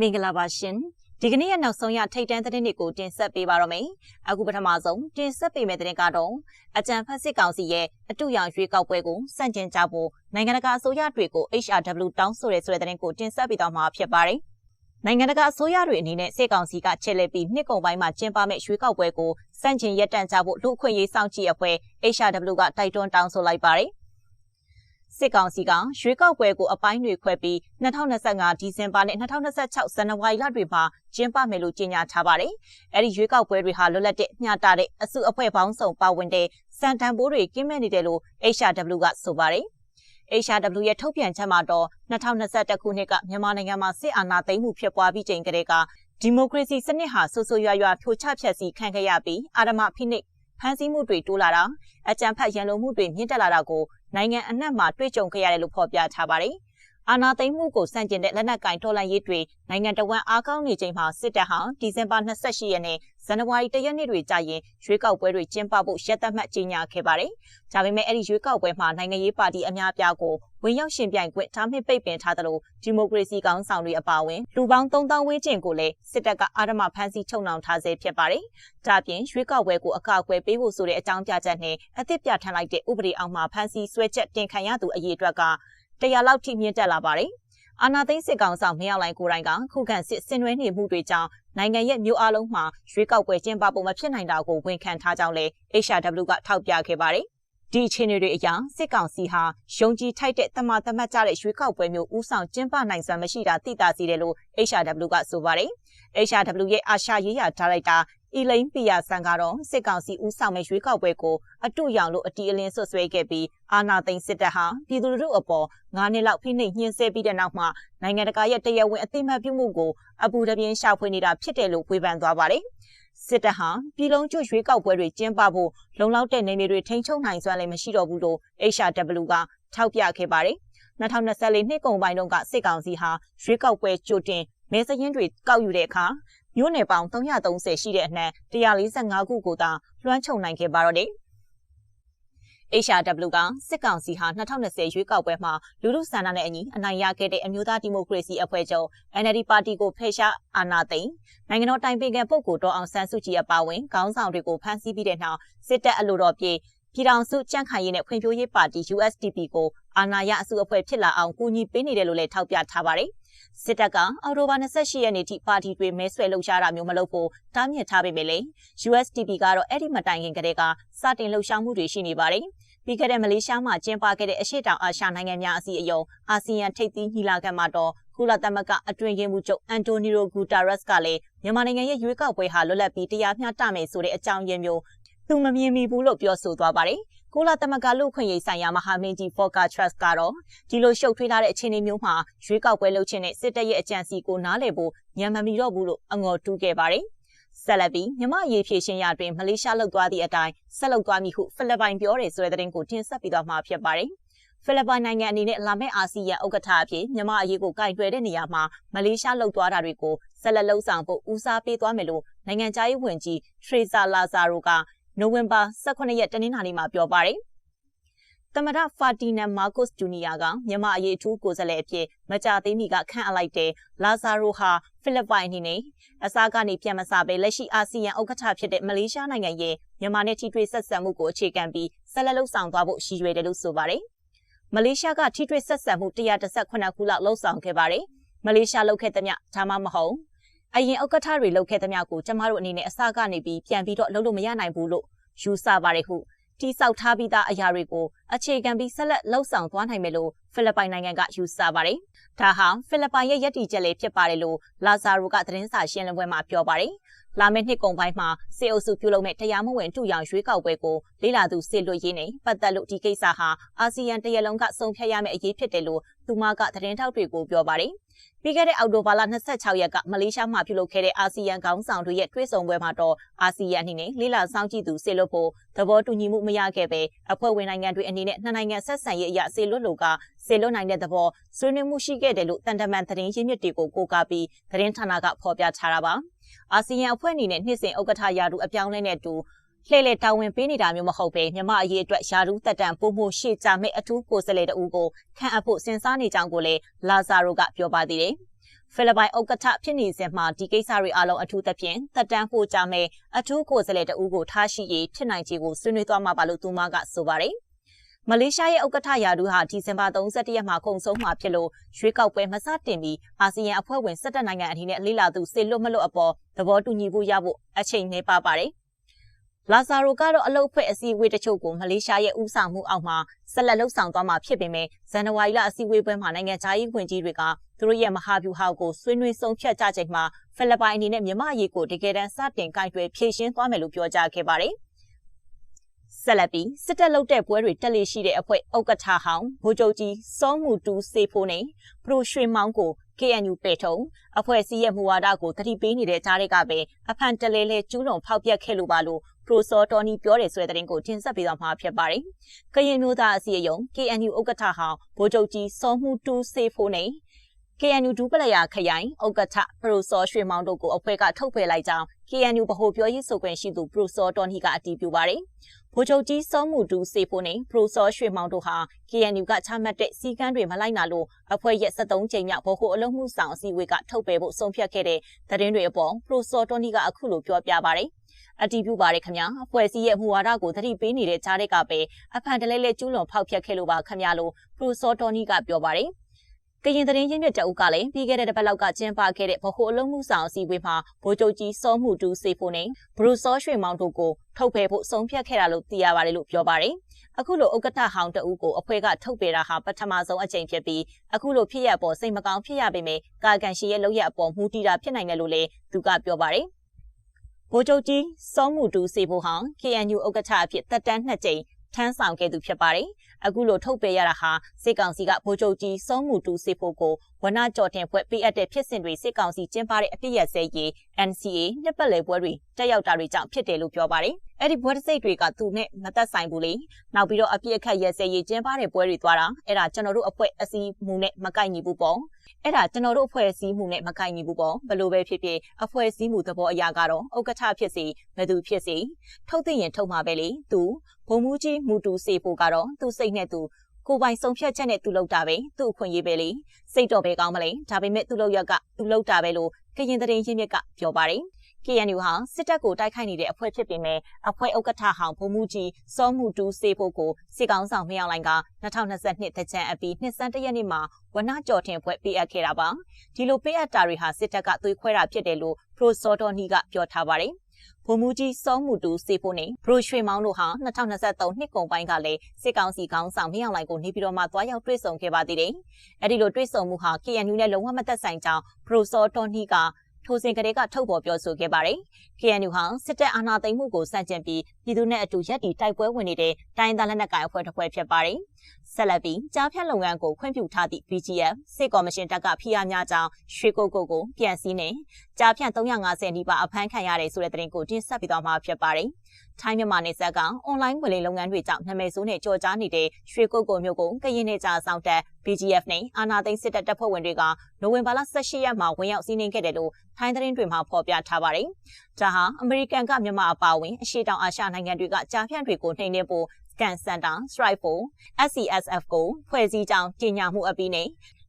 မင်္ဂလာပါရှင်ဒီကနေ့ရဲ့နောက်ဆုံးရထိတ်တန်းသတင်းတွေကိုတင်ဆက်ပေးပါရမယ်အခုပထမဆုံးတင်ဆက်ပေးမယ့်သတင်းကတော့အကြံဖတ်စစ်ကောင်စီရဲ့အတူရောင်ရွေးကောက်ပွဲကိုစန့်ကျင်ကြဖို့နိုင်ငံတကာအစိုးရတွေကို HRW တောင်းဆိုရဲဆိုတဲ့သတင်းကိုတင်ဆက်ပေးတော့မှာဖြစ်ပါတယ်နိုင်ငံတကာအစိုးရတွေအနေနဲ့စစ်ကောင်စီကချက်လက်ပြီးနှစ်ကုန်ပိုင်းမှာကျင်းပမယ့်ရွေးကောက်ပွဲကိုစန့်ကျင်ရပ်တန့်ကြဖို့လူ့အခွင့်အရေးစောင့်ကြည့်အဖွဲ့ HRW ကတိုက်တွန်းတောင်းဆိုလိုက်ပါတယ် စစ်ကောင်စီကရွေးကောက်ပွဲကိုအပိုင်းတွေခွဲပြီး2025ဒီဇင်ဘာနဲ့2026ဇန်နဝါရီလတွေမှာကျင်းပမယ်လို့ကြေညာထားပါတယ်။အဲဒီရွေးကောက်ပွဲတွေဟာလွတ်လပ်တဲ့မျှတတဲ့အစုအဖွဲ့ပေါင်းစုံပါဝင်တဲ့စံတန်ဘိုးတွေကင်းမဲ့နေတယ်လို့ HRW ကဆိုပါတယ်။ HRW ရဲ့ထုတ်ပြန်ချက်မှာတော့2021ခုနှစ်ကမြန်မာနိုင်ငံမှာစစ်အာဏာသိမ်းမှုဖြစ်ပွားပြီးချိန်ကတည်းကဒီမိုကရေစီစနစ်ဟာဆူဆူရွာရွာဖြိုချဖျက်ဆီးခံခဲ့ရပြီးအာဓမဖိနှိပ်ဖမ်းဆီးမှုတွေတိုးလာတာအကြမ်းဖက်ရန်လိုမှုတွေမြင့်တက်လာတာကို နိုင်ငံအနှံ့မှာတွေ့ကြုံခဲ့ရတယ်လို့ဖော်ပြထားပါတယ်။အာဏာသိမ်းမှုကိုစန့်ကျင်တဲ့လက်နက်ကင်တော်လှန်ရေးတွေနိုင်ငံတော်ဝန်အားကောင်းနေချိန်မှာစစ်တပ်ဟာဒီဇင်ဘာ28ရက်နေ့ ဇန်နဝါရီ၁ရက်နေ့တွေကြာရင်ရွေးကောက်ပွဲတွေကျင်းပဖို့ရက်သတ်မှတ်ကြေညာခဲ့ပါတယ်။ဒါပေမဲ့အဲ့ဒီရွေးကောက်ပွဲမှာနိုင်ငံရေးပါတီအများအပြားကိုဝင်ရောက်ရှင်ပြိုင်ခွင့်ထားမြစ်ပိတ်ပင်ထားသလိုဒီမိုကရေစီကောင်းဆောင်တွေအပါအဝင်လူပေါင်း3000ဝန်းကျင်ကိုလည်းစစ်တပ်ကအာဓမဖမ်းဆီးချုပ်နှောင်ထားဆဲဖြစ်ပါတယ်။ဒါပြင်ရွေးကောက်ပွဲကိုအကာအကွယ်ပေးဖို့ဆိုတဲ့အကြောင်းပြချက်နဲ့အသစ်ပြဋ္ဌာန်းလိုက်တဲ့ဥပဒေအောက်မှာဖမ်းဆီးဆွဲချက်တင်ခံရသူအရေအတွက်က100လောက်ထိမြင့်တက်လာပါတယ်။အာနာသိန်းစစ်ကောင်ဆောင်မရောက်လိုက်ကိုယ်တိုင်ကခုခံစစ်ဆင်နွှဲနေမှုတွေကြောင့် နိုင်ငံရဲ့မြို့အလုံးမှာရွေးကောက်ပွဲကျင်းပဖို့မဖြစ်နိုင်တာကိုဝန်ခံထားကြောင်းလည်း HRW ကထောက်ပြခဲ့ပါတယ်။ဒီအခြေအနေတွေအရစစ်ကောင်စီဟာယုံကြည်ထိုက်တဲ့တမန်တမတ်ကြတဲ့ရွေးကောက်ပွဲမျိုးဥဆောင်ကျင်းပနိုင်စွမ်းမရှိတာသိတာစီတယ်လို့ HRW ကဆိုပါတယ်။ HRW ရဲ့အာရှရေးရာဒါရိုက်တာ အီလိန်ပီယာဆန်ကတော့စစ်ကောင်စီဦးဆောင်မဲ့ရွေးကောက်ပွဲကိုအတူရောင်လို့အတီအလင်းဆွဆွဲခဲ့ပြီးအာနာသိန်းစစ်တပ်ဟာပြည်သူလူထုအပေါ်9နှစ်လောက်ဖိနှိပ်ညှင်းဆဲပြီးတဲ့နောက်မှာနိုင်ငံတကာရဲ့တရားဝင်အသိမှတ်ပြုမှုကိုအပူတပြင်းရှာဖွေနေတာဖြစ်တယ်လို့ဝေဖန်သွားပါတယ်။စစ်တပ်ဟာပြည်လုံးကျွရွေးကောက်ပွဲတွေကျင်းပဖို့လုံလောက်တဲ့နေမြေတွေထိန်းချုပ်နိုင်စွမ်းလည်းမရှိတော့ဘူးလို့ HRW ကထောက်ပြခဲ့ပါတယ်။2024နှစ်ကုန်ပိုင်းတုန်းကစစ်ကောင်စီဟာရွေးကောက်ပွဲကြိုတင်မဲစရင်တွေကောက်ယူတဲ့အခါ မြို့နယ်ပေါင်း330ရှိတဲ့အနှံ145ခုကိုသာလွှမ်းခြုံနိုင်ခဲ့ပါတော့တယ်။ HRW ကစစ်ကောင်စီဟာ2020ရွေးကောက်ပွဲမှာလူထုဆန္ဒနဲ့အညီအနိုင်ရခဲ့တဲ့အမျိုးသားဒီမိုကရေစီအဖွဲ့ချုပ် NLD ပါတီကိုဖယ်ရှားအာဏာသိမ်းနိုင်ငံတော်တိုင်ပင်ခံပုဂ္ဂိုလ်တော်အောင်ဆန်းစုကြည်အပါအဝင်ခေါင်းဆောင်တွေကိုဖမ်းဆီးပြီးတဲ့နောက်စစ်တပ်အလို့တော်ပြေပြည်ထောင်စုကြံ့ခိုင်ရေးနဲ့ဖွံ့ဖြိုးရေးပါတီ USDP ကိုအာဏာရအစုအဖွဲ့ဖြစ်လာအောင်ကူညီပေးနေတယ်လို့လည်းထောက်ပြထားပါတယ် စစ်တပ်ကအော်တိုဘာ28ရက်နေ့ထိပါတီတွေမဲဆွယ်လှုပ်ရှားတာမျိုးမလုပ်ဖို့တားမြစ်ထားပေမဲ့လည်း USDP ကတော့အဲ့ဒီမတိုင်ခင်ကတည်းကစတင်လှုပ်ရှားမှုတွေရှိနေပါတယ်။ပြီးခဲ့တဲ့မလေးရှားမှာကျင်းပခဲ့တဲ့အရှေ့တောင်အာရှနိုင်ငံများအစည်းအရုံးအာဆီယံထိပ်သီးညီလာခံမှာတော့ကုလသမဂ္ဂအတွင်းရေးမှူးချုပ်အန်တိုနီယိုဂူတာရက်စ်ကလည်းမြန်မာနိုင်ငံရဲ့ရွေးကောက်ပွဲဟာလွတ်လပ်ပြီးတရားမျှတမယ်ဆိုတဲ့အကြောင်းရင်းမျိုးသူမမြင်မိဘူးလို့ပြောဆိုသွားပါတယ်။ ကုလသမဂ္ဂလူ့ခွင့်ရေးဆိုင်ရာမဟာမင်းကြီး Volker Trust ကတော့ဒီလိုရှုပ်ထွေးလာတဲ့အခြေအနေမျိုးမှာရွေးကောက်ပွဲလုပ်ခြင်းနဲ့စစ်တပ်ရဲ့အကြံစီကိုနားလည်ဖို့ညံမမီတော့ဘူးလို့အငေါ်တူးခဲ့ပါတယ်။ဆက်လက်ပြီးမြမအရေးဖြည့်ရှင်ရတွင်မလေးရှားလောက်သွားသည့်အတိုင်းဆက်လုပ်သွားမည်ဟုဖိလစ်ပိုင်ပြောတယ်ဆိုတဲ့သတင်းကိုတင်ဆက်ပြီးတော့မှာဖြစ်ပါတယ်။ဖိလစ်ပိုင်နိုင်ငံအနေနဲ့လာမယ့်အာဆီယံဥက္ကဋ္ဌအဖြစ်မြန်မာအရေးကိုကင်တွယ်တဲ့နေရာမှာမလေးရှားလှုပ်သွားတာတွေကိုဆက်လက်လှုပ်ဆောင်ဖို့ဦးစားပေးသွားမယ်လို့နိုင်ငံခြားရေးဝန်ကြီးထရေဆာလာဇာရိုက နိုဝင်ဘာ18ရက်တနင်္လာနေ့မှာပြောပါတယ်။သမရဖာတီနန်မာကုစ်ဂျူနီယာကမြန်မာအရေးအထူးကိုယ်စားလှယ်အဖြစ်မကြသေးမီကခန့်အပ်လိုက်တဲ့လာဇာရိုဟာဖိလစ်ပိုင်အနေနဲ့အစားကနေပြန်မစားပဲလက်ရှိအာဆီယံဥက္ကဋ္ဌဖြစ်တဲ့မလေးရှားနိုင်ငံရဲ့မြန်မာနဲ့ထိတွေ့ဆက်ဆံမှုကိုအခြေခံပြီးဆက်လက်လှုပ်ဆောင်သွားဖို့ရည်ရွယ်တယ်လို့ဆိုပါတယ်။မလေးရှားကထိတွေ့ဆက်ဆံမှု118ခုလောက်လှုပ်ဆောင်ခဲ့ပါတယ်။မလေးရှားလုပ်ခဲ့တဲ့မြဒါမှမဟုတ် အရင်ဥက္ကဋ္ဌတွေလုပ်ခဲ့သမျှကိုကျမတို့အနေနဲ့အစကနေပြီးပြန်ပြီးတော့လုပ်လို့မရနိုင်ဘူးလို့ယူဆပါတယ်ဟုတိဆောက်ထားပြီးသားအရာတွေကိုအခြေခံပြီးဆက်လက်လှုပ်ဆောင်သွားနိုင်မယ်လို့ဖိလစ်ပိုင်နိုင်ငံကယူဆပါတယ်။ဒါဟာဖိလစ်ပိုင်ရဲ့ယက်တီချက်လေးဖြစ်ပါတယ်လို့လာဇာရိုကသတင်းစာရှင်းလင်းပွဲမှာပြောပါတယ်။လာမယ့်နှစ်ကုန်ပိုင်းမှာစေအုပ်စုပြုလုပ်မဲ့တရားမဝင်တူရောင်ရွေးကောက်ပွဲကိုလေးလာသူစစ်လွတ်ရေးနဲ့ပတ်သက်လို့ဒီကိစ္စဟာအာဆီယံတရလုံးကစုံဖြတ်ရမယ့်အရေးဖြစ်တယ်လို့ သူမကသတင်းထောက်တွေကိုပြောပါတယ်။ပြီးခဲ့တဲ့အောက်တိုဘာလ26ရက်ကမလေးရှားမှာပြုလုပ်ခဲ့တဲ့အာဆီယံခေါင်းဆောင်တွေရဲ့တွေ့ဆုံပွဲမှာတော့အာဆီယံအနေနဲ့လေးလာစောင့်ကြည့်သူစေလွတ်ဖို့သဘောတူညီမှုမရခဲ့ပဲအဖွဲ့ဝင်နိုင်ငံတွေအနေနဲ့နှစ်နိုင်ငံဆက်ဆံရေးအရစေလွတ်လို့ကစေလွတ်နိုင်တဲ့သဘောဆွေးနွေးမှုရှိခဲ့တယ်လို့တန်တမန်သတင်းရင်းမြစ်တွေကိုကိုးကားပြီးသတင်းဌာနကဖော်ပြထားတာပါအာဆီယံအဖွဲ့အနေနဲ့နှစ်စဉ်ဥက္ကဋ္ဌရာထူးအပြောင်းလဲနဲ့တူ လှည့်လည်တာဝန်ပေးနေတာမျိုးမဟုတ်ပဲမြမအရေးအတွက်ယာရုတက်တန်ပို့မှုရှေ့ကြမဲ့အထူးကိုယ်စားလှယ်တဦးကိုခန့်အပ်ဖို့စဉ်းစားနေကြောင်းကိုလည်းလာဇာရိုကပြောပါသေးတယ်။ဖိလစ်ပိုင်ဥက္ကဋ္ဌဖြစ်နေစဉ်မှာဒီကိစ္စတွေအလုံးအထူးသဖြင့်တက်တန်းဖို့ကြမဲ့အထူးကိုယ်စားလှယ်တဦးကိုထားရှိရေးဖြစ်နိုင်ခြေကိုဆွေးနွေးသွားမှာပါလို့သူမကဆိုပါတယ်မလေးရှားရဲ့ဥက္ကဋ္ဌရာထူးဟာဒီဇင်ဘာ31ရက်မှာကုန်ဆုံးမှာဖြစ်လို့ရွေးကောက်ပွဲမစတင်မီအာဆီယံအဖွဲ့ဝင်17နိုင်ငံအနေနဲ့လေးလာသူစေလွတ်မလွတ်အပေါ်သဘောတူညီဖို့ရဖို့အချိန်နှဲပါပါတယ်။ လာဇာရိုကတော့အလုတ်ဖွဲ့အစည်းအဝေးတချို့ကိုမလေးရှားရဲ့ဥဆောင်မှုအောက်မှာဆက်လက်လှုပ်ဆောင်သွားမှာဖြစ်ပေမဲ့ဇန်နဝါရီလအစည်းအဝေးပွဲမှာနိုင်ငံခြားရေးဝန်ကြီးတွေကသူတို့ရဲ့မဟာဗျူဟာကိုဆွေးနွေးဆုံးဖြတ်ကြချိန်မှာဖိလစ်ပိုင်အနေနဲ့မြန်မာအရေးကိုတကယ်တမ်းစတင်ကင်တွယ်ဖြေရှင်းသွားမယ်လို့ပြောကြားခဲ့ပါတယ်။ဆက်လက်ပြီးစစ်တပ်လုပ်တဲ့ပွဲတွေတက်လေရှိတဲ့အဖွဲ့ဥက္ကဋ္ဌဟောင်းဗိုလ်ချုပ်ကြီးစောမှုတူစေဖိုးနဲ့ပရိုရွှေမောင်းကို KNU ပေထုံအဖွဲ့စည်းရဲ့မူဝါဒကိုတတိပေးနေတဲ့ကြားတွေကပဲအဖန်တလဲလဲကျူးလွန်ဖောက်ပြက်ခဲ့လို့ပါလို့ ပရိုစောတော်နီပြောတယ်ဆိုတဲ့သတင်းကိုတင်ဆက်ပေးသွားမှာဖြစ်ပါတယ်။ကရင်မျိုးသားအစည်းအရုံး KNU ဥက္ကဋ္ဌဟောင်းဗိုလ်ချုပ်ကြီးစောမှုတူစေဖိုးနဲ့ KNU ဒူပလယာခရိုင်ဥက္ကဋ္ဌပရိုစောရွှေမောင်တို့ကိုအဖွဲ့ကထုတ်ပယ်လိုက်ကြောင်း KNU ဗဟိုပြောရေးဆိုခွင့်ရှိသူပရိုစောတော်နီကအတည်ပြုပါတယ်။ဗိုလ်ချုပ်ကြီးစောမှုတူစေဖို့နဲ့ပရိုစောရွှေမောင်တို့ဟာ KNU ကချမှတ်တဲ့စီကန်းတွေမလိုက်နာလို့အဖွဲ့ရဲ့73ကြိမ်မြောက်ဗဟိုအလုံးမှုဆောင်အစည်းအဝေးကထုတ်ပယ်ဖို့ဆုံးဖြတ်ခဲ့တဲ့သတင်းတွေအပေါ်ပရိုစောတော်နီကအခုလိုပြောပြပါတယ်အတီးပြပါရခင်ဗျာအဖွဲ့အစည်းရဲ့မူဝါဒကိုသတိပေးနေတဲ့ကြားတဲ့ကပဲအဖန်တလဲလဲကျူးလွန်ဖောက်ဖျက်ခဲ့လို့ပါခင်ဗျာလို့ပရိုစောတော်နီကပြောပါတယ် ကရင်သတင်းရင်းမြစ်တအုပ်ကလည်းပြီးခဲ့တဲ့တစ်ပတ်လောက်ကကျင်းပခဲ့တဲ့ဗဟိုအလုံးမှုဆောင်အစည်းအဝေးမှာဗိုလ်ချုပ်ကြီးစောမှုတူစေဖို့နဲ့ဘရူစောရွှေမောင်တို့ကိုထုတ်ပယ်ဖို့ဆုံးဖြတ်ခဲ့တာလို့သိရပါတယ်လို့ပြောပါတယ်။အခုလိုဥက္ကဋ္ဌဟောင်းတအုပ်ကိုအဖွဲ့ကထုတ်ပယ်တာဟာပထမဆုံးအကြိမ်ဖြစ်ပြီးအခုလိုဖြစ်ရပေါ်စိတ်မကောင်းဖြစ်ရပေမဲ့ကာကန်ရှိရဲ့လောက်ရအပေါ်မူတည်တာဖြစ်နိုင်တယ်လို့လည်းသူကပြောပါတယ်။ဗိုလ်ချုပ်ကြီးစောမှုတူစေဖို့ဟောင်း KNU ဥက္ကဋ္ဌအဖြစ်တက်တန်းနှစ်ကြိမ် ထမ်းဆောင်ခဲ့သူဖြစ်ပါတယ်။အခုလိုထုတ်ပေးရတာဟာစစ်ကောင်စီကဗိုလ်ချုပ်ကြီးစောမှုတူစေဖို့ကိုဝနကြော်တင်ဖွဲ့ပေးအပ်တဲ့ဖြစ်စဉ်တွေစစ်ကောင်စီကျင်းပတဲ့အပြည့်ရစဲရေး NCA နှစ်ပတ်လည်ပွဲတွေတက်ရောက်တာတွေကြောင့်ဖြစ်တယ်လို့ပြောပါတယ်။အဲ့ဒီဘွဲတစိတ်တွေကသူနဲ့မသက်ဆိုင်ဘူးလေ။နောက်ပြီးတော့အပြည့်အခက်ရစဲရေးကျင်းပတဲ့ပွဲတွေသွားတာအဲ့ဒါကျွန်တော်တို့အဖွဲ့အစည်းမှုနဲ့မကိုက်ညီဘူးပေါ့။ အဲ့ဒါကျွန်တော်တို့အဖွဲ့အစည်းမှုနဲ့မကိုက်ညီဘူးပေါ့။ဘလို့ပဲဖြစ်ဖြစ်အဖွဲ့အစည်းမှုသဘောအရာကတော့ဥက္ကဋ္ဌဖြစ်စီဘယ်သူဖြစ်စီထုတ်သိရင်ထုတ်မှာပဲလေ။သူဘုံမူကြီးမူတူစေဖို့ကတော့သူစိတ်နဲ့သူကိုပိုင်ဆုံးဖြတ်ချက်နဲ့သူလောက်တာပဲသူ့အခွင့်ရေးပဲလေစိတ်တော့ပဲကောင်းမလဲဒါပေမဲ့သူ့လောက်ရကသူလောက်တာပဲလို့ကရင်သတင်းရင်းမြစ်ကပြောပါတယ် KNU ဟာစစ်တပ်ကိုတိုက်ခိုက်နေတဲ့အဖွဲ့ဖြစ်ပေမဲ့အဖွဲ့ဥက္ကဋ္ဌဟောင်းဗိုလ်မှူးကြီးစောမှုတူစေဖို့ကိုစစ်ကောင်ဆောင်မရောက်လိုင်းက2022တကြံအပြီးနှစ်စန်းတရက်နေ့မှာဝနကြော်တင်ဖွဲ့ပေးအပ်ခဲ့တာပါဒီလိုပေးအပ်တာတွေဟာစစ်တပ်ကသွေးခွဲတာဖြစ်တယ်လို့ပရိုစောတော်နီကပြောထားပါတယ်ဗိုလ်မှူးကြီးစောမှုတူစေဖို့နဲ့ဘရိုရွှေမောင်တို့ဟာ2023နှစ်ကုန်ပိုင်းကလည်းစစ်ကောင်စီကောင်းဆောင်မင်းအောင်လှိုင်ကိုနေပြည်တော်မှာတွားရောက်တွေ့ဆုံခဲ့ပါသေးတယ်။အဲဒီလိုတွေ့ဆုံမှုဟာ KNU နဲ့လုံးဝမသက်ဆိုင်ကြောင်းဘရိုစောတော်နီက ထိုစဉ်ကလေးကထုတ်ပေါ်ပြောဆိုခဲ့ပါတယ်။ KNU ဟာစစ်တပ်အာဏာသိမ်းမှုကိုစန့်ကျင်ပြီးပြည်သူနဲ့အတူရက်တီတိုက်ပွဲဝင်နေတဲ့တိုင်းသားလက်နက်ကိုင်အဖွဲ့တစ်ဖွဲ့ဖြစ်ပါတယ်။ ဆက်လက်ပြီးကြားဖြတ်လုပ်ငန်းကိုခွင့်ပြုထားသည့် BGF စစ်ကော်မရှင်တပ်ကဖိအားများကြောင်းရွှေကိုကိုကိုပြန်စည်းနေကြားဖြတ်350နီးပါးအဖမ်းခံရတယ်ဆိုတဲ့သတင်းကိုတင်ဆက်ပေးသွားမှာဖြစ်ပါတယ်။ထိုင်းမြန်မာနယ်စပ်ကအွန်လိုင်းငွေလိမ်လုပ်ငန်းတွေကြောင့်နာမည်ဆိုးနဲ့ကြော်ကြားနေတဲ့ရွှေကိုကိုမျိုးကိုကရင်နယ်ကြာဆောင်တက် BGF နဲ့အာနာသိန်းစစ်တပ်တပ်ဖွဲ့ဝင်တွေကနိုဝင်ဘာလ18ရက်မှာဝင်ရောက်စီးနင်းခဲ့တယ်လို့ထိုင်းသတင်းတွေမှာဖော်ပြထားပါတယ်။ဒါဟာအမေရိကန်ကမြန်မာအပါအဝင်အရှေ့တောင်အာရှနိုင်ငံတွေကကြားဖြန့်တွေကိုနှိမ်နင်းဖို့ Scan Center Strike for SCSF ကိုဖွဲ့စည်းကြောင်းကြေညာမှုအပြီးနဲ့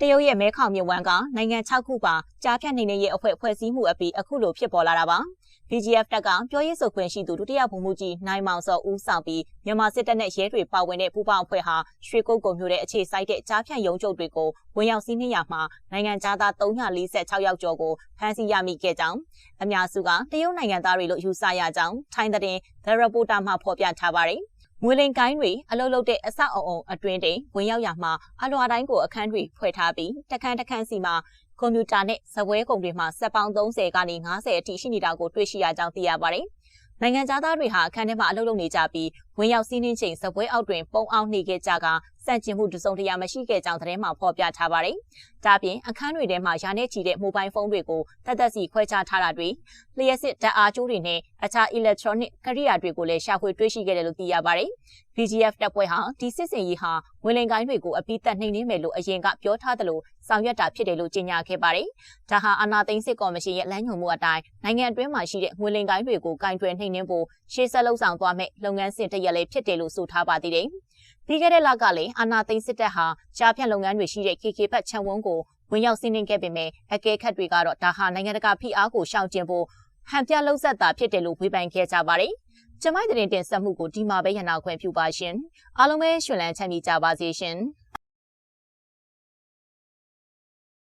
တရုတ်ရဲ့မဲခေါင်မြစ်ဝမ်းကနိုင်ငံ6ခုပါကြားဖြတ်နေနေရဲ့အဖွဲ့ဖွဲ့စည်းမှုအပြီးအခုလိုဖြစ်ပေါ်လာတာပါ။ BGF တပ်ကပြောရေးဆိုခွင့်ရှိသူဒုတိယဗိုလ်မှူးကြီးနိုင်မောင်စောဦးဆောင်ပြီးမြန်မာစစ်တပ်နဲ့ရဲတွေပါဝင်တဲ့ပူးပေါင်းအဖွဲ့ဟာရွှေကုတ်ကုံမျိုးတဲ့အခြေစိုက်တဲ့ကြားဖြန့်ရုံးချုပ်တွေကိုဝင်ရောက်စီးနင်းရမှာနိုင်ငံသား346ယောက်ကျော်ကိုဖမ်းဆီးရမိခဲ့ကြောင်းအများစုကတရုတ်နိုင်ငံသားတွေလို့ယူဆရကြောင်းထိုင်းတဲ့ The Reporter မှဖော်ပြထားပါတယ် ငွေလိမ်ကိုင်းတွေအလုလုတဲ့အဆောက်အအုံအတွင်းတွေဝင်ရောက်ရမှာအလွာတိုင်းကိုအခန်းတွေဖွဲ့ထားပြီးတခန်းတခန်းစီမှာကွန်ပျူတာနဲ့ဇပွဲကုန်တွေမှာစက်ပေါင်း30ကနေ90အထိရှိနေတာကိုတွေ့ရှိရကြောင်းသိရပါတယ်။နိုင်ငံသားတွေဟာအခန်းထဲမှာအလုပ်လုပ်နေကြပြီးဝင်ရောက်စီးနှင်းချိန်ဇပွဲအောက်တွင်ပုံအောင်နေခဲ့ကြက စန့်ကျင်မှုတစုံတရာမရှိခဲ့ကြောင်းသတင်းမှာဖော်ပြထားပါတယ်။ဒါပြင်အခန်းတွေထဲမှာယာနဲ့ချီတဲ့မိုဘိုင်းဖုန်းတွေကိုတသက်စီခွဲခြားထားတာတွေလျှက်စစ်ဓာတ်အားကြိုးတွေနဲ့အခြား electronic ကရိယာတွေကိုလည်းရှာဖွေတွေ့ရှိခဲ့တယ်လို့သိရပါတယ်။ VGF တပ်ဖွဲ့ဟာဒီစစ်စင်ရေးဟာဝင်လင်ကိုင်းတွေကိုအပိသက်နှိမ်နင်းမယ်လို့အရင်ကပြောထားသလိုဆောင်ရွက်တာဖြစ်တယ်လို့ကြေညာခဲ့ပါတယ်။ဒါဟာအာနာသိန်းစစ်ကော်မရှင်ရဲ့လမ်းညွှန်မှုအတိုင်းနိုင်ငံအတွင်းမှာရှိတဲ့ငွေလင်ကိုင်းတွေကိုကင်တွယ်နှိမ်နင်းဖို့ရှေ့ဆက်လှုပ်ဆောင်သွားမယ့်လုပ်ငန်းစဉ်တစ်ရပ်လည်းဖြစ်တယ်လို့ဆိုထားပါသေးတယ်။ ပြီးခဲ့တဲ့လကလည်းအာနာသိန်းစစ်တပ်ဟာရှားဖြန့်လုပ်ငန်းတွေရှိတဲ့ KK ဘတ်ခြံဝန်းကိုဝဝင်ရောက်စီးနင်းခဲ့ပေမဲ့အကဲခတ်တွေကတော့ဒါဟာနိုင်ငံတကာဖိအားကိုရှောင်ကျဉ်ဖို့ဟန်ပြလှုပ်ဆက်တာဖြစ်တယ်လို့ဝေဖန်ခဲ့ကြပါတယ်။ကျမိုင်းတဲ့တင်ဆက်မှုကိုဒီမှာပဲရနာခွင့်ပြုပါရှင်။အားလုံးပဲရှင်လန်းချမ်းမြေကြပါစေရှင်။